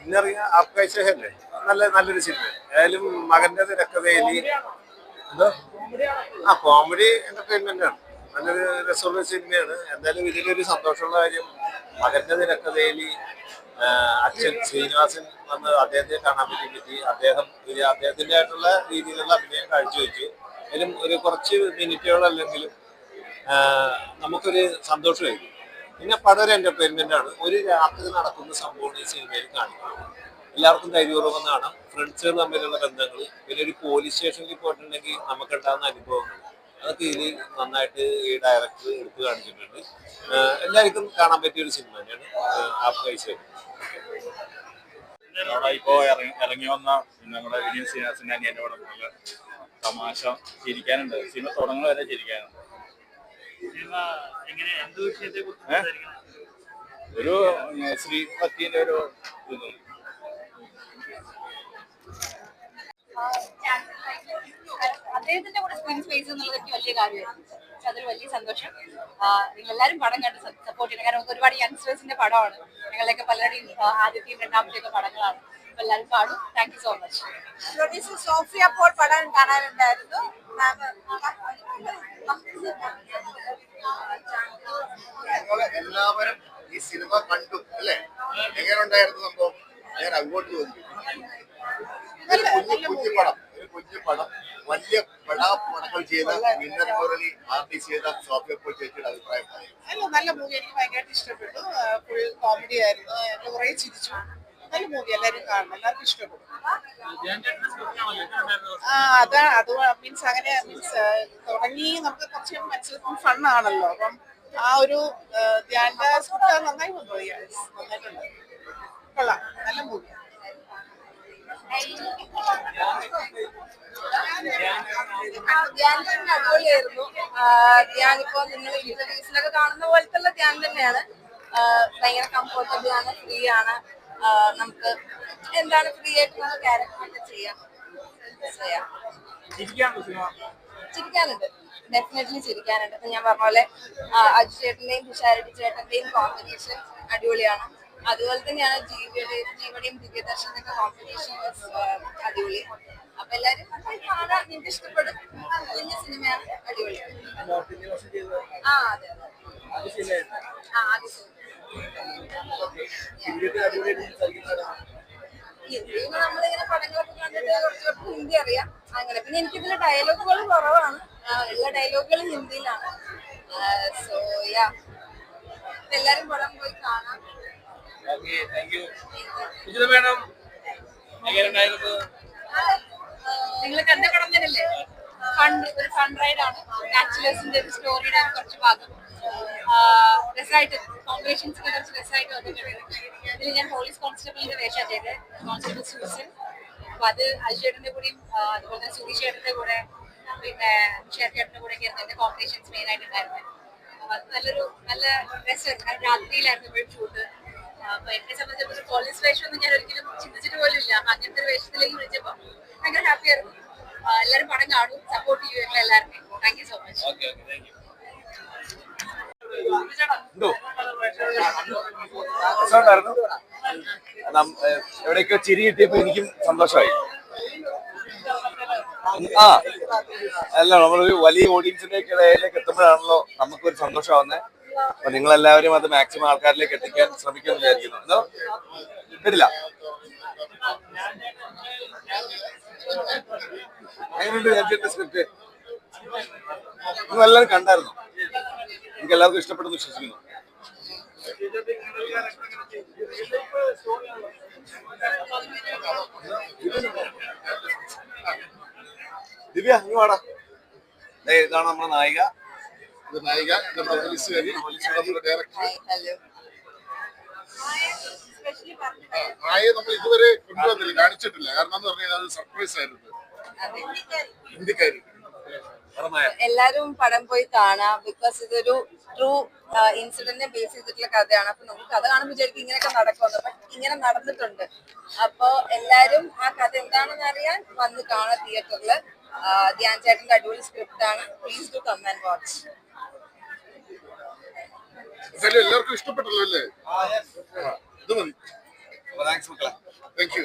ഇന്നറിയ ആപ്കാശല്ലേ നല്ല നല്ലൊരു സിനിമ ഏതായാലും മകന്റെ രക്തവേലി എന്തോ? ആ കോമഡി എന്റർടൈൻമെന്റ് ആണ്. നല്ലൊരു രസമുള്ള സിനിമയാണ് എന്തായാലും ഇതിലൊരു സന്തോഷമുള്ള കാര്യം മകന്റെ ആ, അച്ഛൻ ശ്രീനിവാസൻ വന്ന് അദ്ദേഹത്തെ കാണാൻ വേണ്ടി പറ്റി. അദ്ദേഹം ആയിട്ടുള്ള രീതിയിലുള്ള അഭിനയം കാഴ്ചവെച്ചു. അതിലും ഒരു കുറച്ച് മിനിറ്റുകളല്ലെങ്കിലും നമുക്കൊരു സന്തോഷമായിരിക്കും. പിന്നെ പടം ഒരു എന്റർടൈൻമെന്റ് ആണ് ഒരു രാത്രി നടക്കുന്ന സംഭവം ഈ സിനിമയിൽ കാണിക്കുന്നത് എല്ലാവർക്കും ധൈര്യപൂർവം കാണാം. ഫ്രണ്ട്സുകൾ തമ്മിലുള്ള ബന്ധങ്ങൾ പിന്നെ ഒരു പോലീസ് സ്റ്റേഷനിൽ പോയിട്ടുണ്ടെങ്കിൽ നമുക്കുണ്ടാകുന്ന അനുഭവങ്ങൾ അതൊക്കെ ഇതിൽ നന്നായിട്ട് ഈ ഡയറക്ടർ എടുത്തു കാണിച്ചിട്ടുണ്ട്. എല്ലാവർക്കും കാണാൻ പറ്റിയ ഒരു സിനിമ തന്നെയാണ്. ആപ്പ് ഇപ്പോ ഇറങ്ങി വന്ന നമ്മുടെ വിനീത് ശ്രീനിവാസന്റെ അനിയന്റെ പടം തമാശ ചിരിക്കാനുണ്ട്. സിനിമ തുടങ്ങുന്നവരെ ചിരിക്കാനുണ്ട് സിനിമ എങ്ങനെ എന്ത് വിഷയത്തെ കുറിച്ച് ഏ? സംസാരിക്കണം? ഒരു ശ്രീപത്തിന്റെ ഒരു അദ്ദേഹത്തിന്റെ കൂടെ സ്ക്രീൻ സ്പേസ് എന്നുള്ളത് എനിക്ക് വലിയ കാര്യമായിരുന്നു. അതൊരു വലിയ സന്തോഷം. നിങ്ങൾ എല്ലാവരും പടം കണ്ട് സപ്പോർട്ട് ചെയ്യണം. കാരണം ഒരുപാട് യങ്സ്റ്റേഴ്സിന്റെ പടമാണ്. ഞങ്ങളുടെയൊക്കെ പലരുടെയും ആ, ആദ്യത്തെയും രണ്ടാമത്തെയൊക്കെ പടങ്ങളാണ്. അപ്പൊ എല്ലാവരും പാടും thank you so much producer Sophia Paul പടം കാണാനുണ്ടായിരുന്നു എല്ലാവരും ഈ സിനിമ കണ്ടു അല്ലേ? എങ്ങനെ ഉണ്ടായിരുന്നു സംഭവം? ഞാൻ അങ്ങോട്ട് ചോദിക്കും ഒരു കുഞ്ഞു കുഞ്ഞു പടം ഒരു കുഞ്ഞു പടം വലിയ പെടാ പടങ്ങൾ ചെയ്ത വിന്നർ മുരളി ആർട്ടിസ്റ്റ് ചെയ്ത സോഫിയ പോൾ ചേച്ചിയുടെ അഭിപ്രായം. അല്ല നല്ല മൂവി എനിക്ക് ഭയങ്കരമായിട്ട് ഇഷ്ടപ്പെട്ടു. ഫുൾ കോമഡി ആയിരുന്നു. കുറേ ചിരിച്ചു. നല്ല മൂവി എല്ലാവരും കാണണം എല്ലാവർക്കും ഇഷ്ടപ്പെടും. ആ അതാ അത് മീൻസ് അങ്ങനെ മീൻസ് തുടങ്ങി നമുക്ക് കുറച്ച് മനസ്സിലാക്കും ഫണ്ണാണല്ലോ അപ്പം ആ ഒരു ധ്യാന്റെ സ്ക്രിപ്റ്റ് നന്നായി വന്നു നന്നായിട്ടുണ്ട്. കൊള്ളാം. നല്ല മൂവി ധ്യാൻ തന്നെ അടിപൊളിയായിരുന്നു. ധ്യാൻ ഇപ്പൊ നിങ്ങൾ ഇന്റർവ്യൂസിലൊക്കെ കാണുന്ന പോലത്തെ ധ്യാൻ തന്നെയാണ്. ഭയങ്കര കംഫർട്ടബിൾ ആണ് ഫ്രീ ആണ്. നമുക്ക് എന്താണ് ഫ്രീ ആയിട്ട് നമുക്ക് ക്യാരക്ടറൊക്കെ ചെയ്യാം. ചെയ്യാം ചിരിക്കാനുണ്ടോ ഡെഫിനറ്റ്ലി ചിരിക്കാനുണ്ട്. ഇപ്പൊ ഞാൻ പറഞ്ഞ പോലെ അജു ചേട്ടന്റെയും തുഷാരടി ചേട്ടന്റെയും കോമ്പിനേഷൻ അടിപൊളിയാണ്. അതുപോലെ തന്നെയാണ് ജീവിയുടെയും ജീവയുടെയും ദിവ്യദർശന്റെ ഒക്കെ കോമ്പിനേഷൻ അടിപൊളി. അപ്പൊ എല്ലാരും കാണാൻ നിങ്ങൾക്ക് ഇഷ്ടപ്പെടും വലിയ സിനിമയാണ് അടിപൊളി. ആ അതെ അതെ. ആ അതെ നമ്മളിങ്ങനെ പടങ്ങളൊക്കെ കണ്ടിട്ട് കുറച്ചൊക്കെ ഹിന്ദി അറിയാം. അങ്ങനെ പിന്നെ എനിക്കിതിലെ ഡയലോഗുകൾ കുറവാണ്. എല്ലാ ഡയലോഗുകളും ഹിന്ദിയിലാണ്. സോ യാ എല്ലാരും പടം പോയി കാണാം. മേഡം നിങ്ങൾ കണ്ട പടം തന്നെയല്ലേ? ഫണ്ട് ഒരു ഫണ്ട് റൈഡ് ആണ്. ബാച്ചുലേഴ്സിന്റെ ഒരു സ്റ്റോറിയുടെ കുറച്ച് ഭാഗം. രസമായിട്ട് കോമ്പിനേഷൻസ് ഒക്കെ കുറച്ച് രസമായിട്ട് വന്നിട്ടുണ്ട്. ഇതിൽ ഞാൻ പോലീസ് കോൺസ്റ്റബിളിന്റെ വേഷം ചെയ്ത്. കോൺസ്റ്റബിൾ സൂസൻ അപ്പൊ അത് അജുചേട്ടന്റെ കൂടെയും അതുപോലെ തന്നെ സുധീഷ് ചേട്ടന്റെ പിന്നെ ഷേർ ചേട്ടന്റെ കൂടെ ഒക്കെ ആയിരുന്നു എന്റെ കോമ്പിനേഷൻസ് മെയിൻ ആയിട്ട് നല്ലൊരു നല്ല രസമായിരുന്നു രാത്രിയിലായിരുന്നു ഇപ്പോഴും ഷൂട്ട് അപ്പൊ എന്നെ സംബന്ധിച്ചിടത്തോളം പോലീസ് ഒരിക്കലും ചിന്തിച്ചിട്ട് പോലും ഇല്ല. അപ്പൊ അങ്ങനത്തെ ഒരു വേഷത്തിലേക്ക് വിളിച്ചപ്പോ ഭയങ്കര ഹാപ്പിയായിരുന്നു എല്ലാവരും പടം കാണും സപ്പോർട്ട് ചെയ്യും എല്ലാവർക്കും താങ്ക് യു സോ മച്ച് എന്തോ? എവിടെയൊക്കെ ചിരി കിട്ടിയപ്പോ എനിക്കും സന്തോഷമായി. ആ അല്ല നമ്മളൊരു വലിയ ഓഡിയൻസിന്റെ ഇടയിലേക്ക് എത്തുമ്പോഴാണല്ലോ നമുക്കൊരു സന്തോഷമാവുന്നത് അപ്പൊ നിങ്ങൾ എല്ലാവരും അത് മാക്സിമം ആൾക്കാരിലേക്ക് എത്തിക്കാൻ ശ്രമിക്കുമെന്ന് വിചാരിക്കുന്നു. എന്തോ? കേട്ടില്ല. എങ്ങനെയുണ്ട് സ്ക്രിപ്റ്റ് നിങ്ങൾ എല്ലാവരും കണ്ടായിരുന്നോ? എല്ലാവർക്കും ഇഷ്ടപ്പെടുന്നു വിശ്വസിക്കുന്നു. ദിവ്യ നീ വാടാ. ഇതാണ് നമ്മുടെ നായിക. നായിക. ഡയറക്ടർ നമ്മൾ ഇതുവരെ കൊണ്ടുവന്നില്ല കാണിച്ചിട്ടില്ല. കാരണം എന്ന് പറഞ്ഞാൽ അത് സർപ്രൈസ് ആയിരുന്നു. ഹിന്ദിക്കാരി എല്ലാരും പടം പോയി കാണാം ബിക്കോസ് ഇതൊരു ട്രൂ ഇൻസിഡന്റിനെ ബേസ് ചെയ്തിട്ടുള്ള കഥയാണ്. അപ്പൊ നമുക്ക് കഥ കാണുമ്പോൾ വിചാരിക്കും ഇങ്ങനെയൊക്കെ നടക്കുമെന്ന്. ബട്ട് ഇങ്ങനെ നടന്നിട്ടുണ്ട്. അപ്പൊ എല്ലാരും ആ കഥ എന്താണെന്ന് അറിയാൻ വന്ന് കാണാം തിയേറ്ററിൽ ധ്യാൻ ചേട്ടന്റെ അടിപൊളി സ്ക്രിപ്റ്റ് ആണ്. Please to come and watch എല്ലാവർക്കും ഇഷ്ടപ്പെട്ടല്ലോ അല്ലേ? ഇത് മതി. താങ്ക്സ് മക്കളെ. Thank you